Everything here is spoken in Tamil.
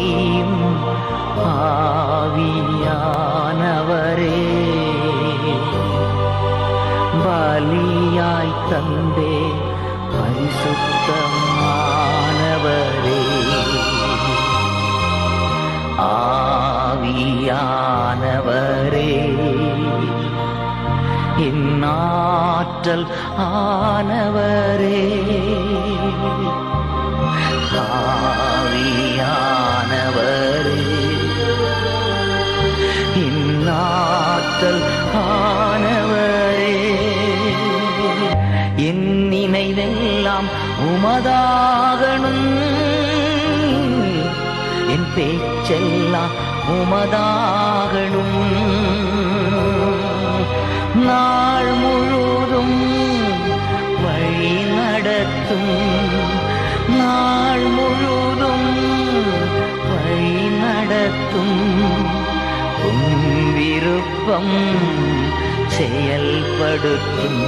செய்யும் ஆவியானவரே பலியாய் தந்தே பரிசுத்தமானவரே ஆவியானவரே என்னாற்றல் ஆனவரே ஆ இந்நாற்றல் ஆனவரே. என் நினைவெல்லாம் உமதாகணும். என் பேச்செல்லாம் உமதாகணும். நாள் முழுதும் வழி நடத்தும். நாள் முழுதும் வழி நடத்தும். உம் விருப்பம் செயல்படுத்தும்.